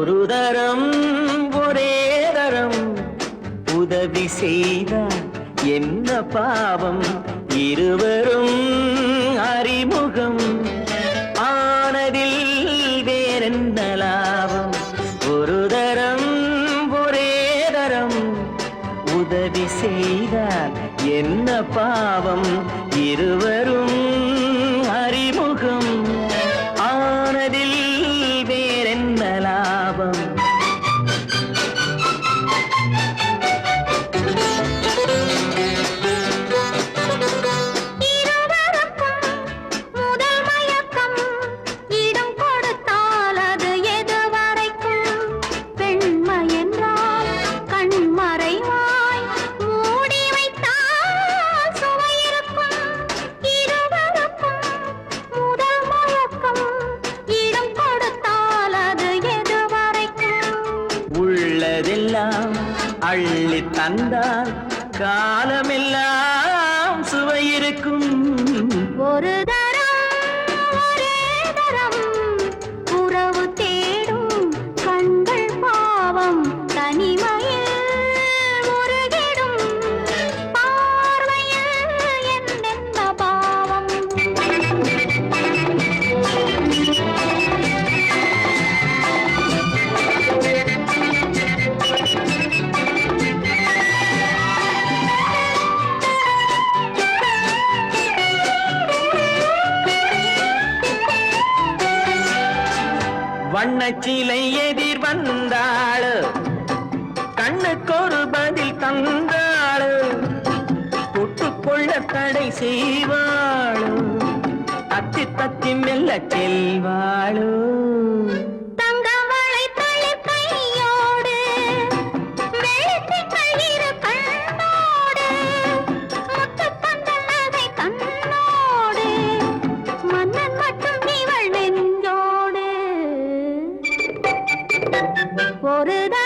ஒரு தரம் ஒரே தரம். உதவி செய்தால் என்ன பாவம்? இருவரும் அறிமுகம். ஆனதில் வேறென்ன லாபம்? ஒரு தரம் ஒரே தரம். உதவி செய்தால் என்ன பாவம்? இருவரும் அறிமுகம். உள்ளதெல்லாம் அள்ளி தந்தால் காலமெல்லாம் சுவை இருக்கும் வண்ணச்சிலை எதிர் வந்தாள். கண்ணுக்கொரு பதில் தந்தாள். தொட்டுக்கொள்ள தடை செய்வாள். தத்தி தத்தி மெல்ல செல்வாளோ. ஒரு தரம்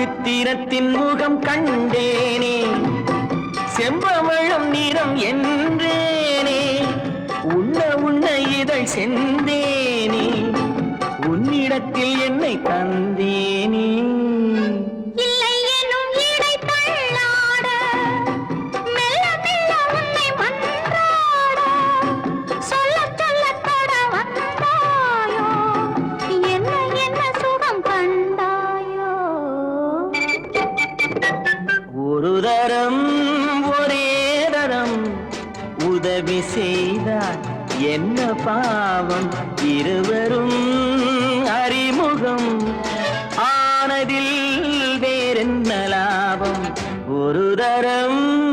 சித்திரத்தின் முகம் கண்டேனே. செம்பவளம் நிறம் என்றேனே. உண்ண உண்ண இதழ் செந்தேனே. உன்னிடத்தில் என்னை தந்த ஒரு தரம் ஒரே தரம். உதவி செய்தார் என்ன பாவம்? இருவரும் அறிமுகம். ஆனதில் வேறென்ன லாபம்? ஒரு தரம்.